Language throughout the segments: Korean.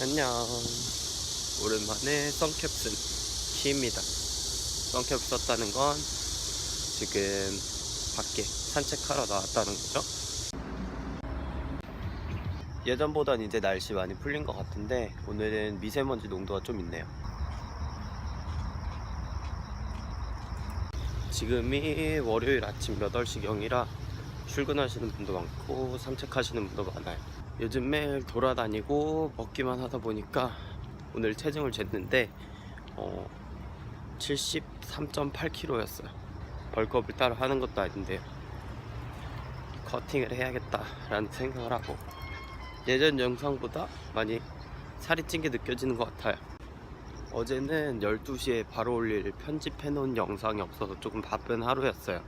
안녕. 오랜만에 선캡슨 키입니다. 선캡 썼다는 건 지금 밖에 산책하러 나왔다는 거죠. 예전보단 이제 날씨 많이 풀린 것 같은데 오늘은 미세먼지 농도가 좀 있네요. 지금이 월요일 아침 8시경이라 출근하시는 분도 많고 산책하시는 분도 많아요. 요즘 매일 돌아다니고 먹기만 하다 보니까 오늘 체중을 쟀는데 어, 73.8kg였어요. 벌크업을 따로 하는 것도 아닌데요. 커팅을 해야겠다라는 생각을 하고 예전 영상보다 많이 살이 찐 게 느껴지는 것 같아요. 어제는 12시에 바로 올릴 편집해 놓은 영상이 없어서 조금 바쁜 하루였어요.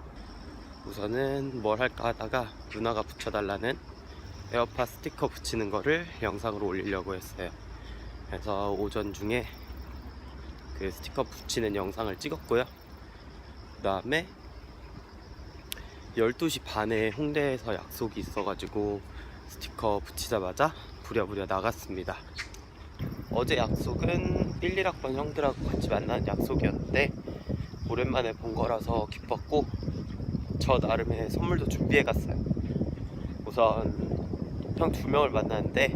우선은 뭘 할까 하다가 누나가 붙여달라는 에어팟 스티커 붙이는 거를 영상으로 올리려고 했어요. 그래서 오전 중에 그 스티커 붙이는 영상을 찍었고요. 그 다음에 12시 반에 홍대에서 약속이 있어가지고 스티커 붙이자마자 부랴부랴 나갔습니다. 어제 약속은 1, 1학번 형들하고 같이 만나는 약속이었는데 오랜만에 본 거라서 기뻤고 저 나름의 선물도 준비해 갔어요. 우선 형두 명을 만났는데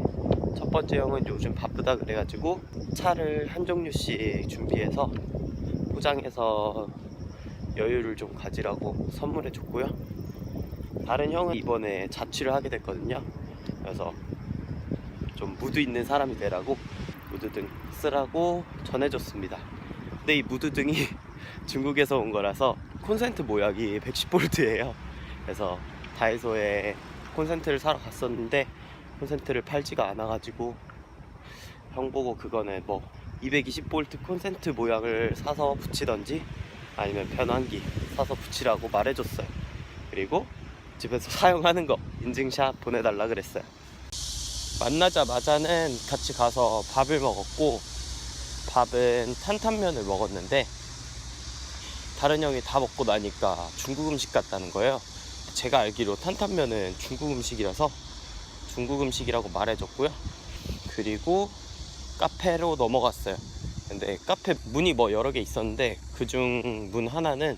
첫 번째 형은 요즘 바쁘다 그래가지고 차를 한 종류씩 준비해서 포장해서 여유를 좀 가지라고 선물해 줬고요. 다른 형은 이번에 자취를 하게 됐거든요. 그래서 좀 무드 있는 사람이 되라고 무드등 쓰라고 전해줬습니다. 근데 이 무드등이 중국에서 온 거라서 콘센트 모양이 110V예요. 그래서 다이소에 콘센트를 사러 갔었는데 콘센트를 팔지가 않아가지고 형 보고 그거는 뭐 220V 콘센트 모양을 사서 붙이던지 아니면 변환기 사서 붙이라고 말해줬어요. 그리고 집에서 사용하는 거 인증샷 보내달라 그랬어요. 만나자마자는 같이 가서 밥을 먹었고 밥은 탄탄면을 먹었는데 다른 형이 다 먹고 나니까 중국 음식 같다는 거예요. 제가 알기로 탄탄면은 중국 음식이라서 중국 음식이라고 말해줬고요. 그리고 카페로 넘어갔어요. 근데 카페 문이 뭐 여러 개 있었는데 그중 문 하나는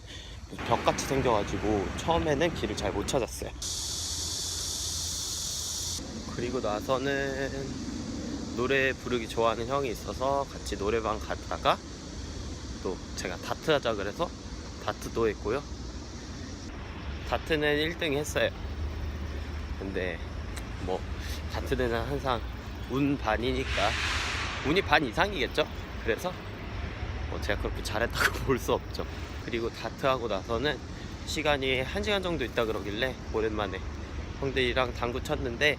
벽같이 생겨가지고 처음에는 길을 잘 못 찾았어요. 그리고 나서는 노래 부르기 좋아하는 형이 있어서 같이 노래방 갔다가 또 제가 다트 하자 그래서 다트도 했고요. 다트는 1등 했어요. 근데 뭐 다트는 항상 운 반이니까 운이 반 이상이겠죠? 그래서 뭐 제가 그렇게 잘했다고 볼 수 없죠. 그리고 다트하고 나서는 시간이 1시간 정도 있다 그러길래 오랜만에 형들이랑 당구 쳤는데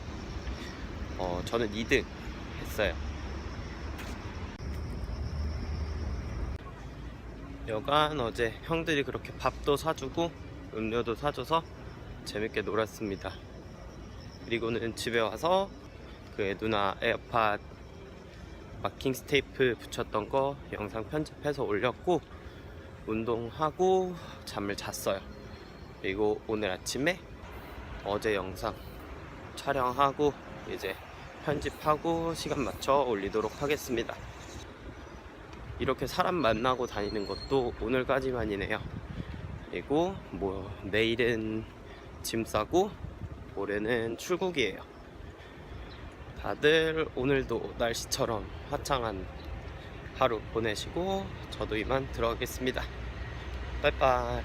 어, 저는 2등 했어요. 여간 어제 형들이 그렇게 밥도 사주고 음료도 사줘서 재밌게 놀았습니다. 그리고는 집에 와서 그 누나 에어팟 마킹 스테이프 붙였던 거 영상 편집해서 올렸고 운동하고 잠을 잤어요. 그리고 오늘 아침에 어제 영상 촬영하고 이제 편집하고 시간 맞춰 올리도록 하겠습니다. 이렇게 사람 만나고 다니는 것도 오늘까지만이네요. 그리고 뭐 내일은 짐 싸고 모레는 출국이에요. 다들 오늘도 날씨처럼 화창한 하루 보내시고 저도 이만 들어가겠습니다. 빠이빠이.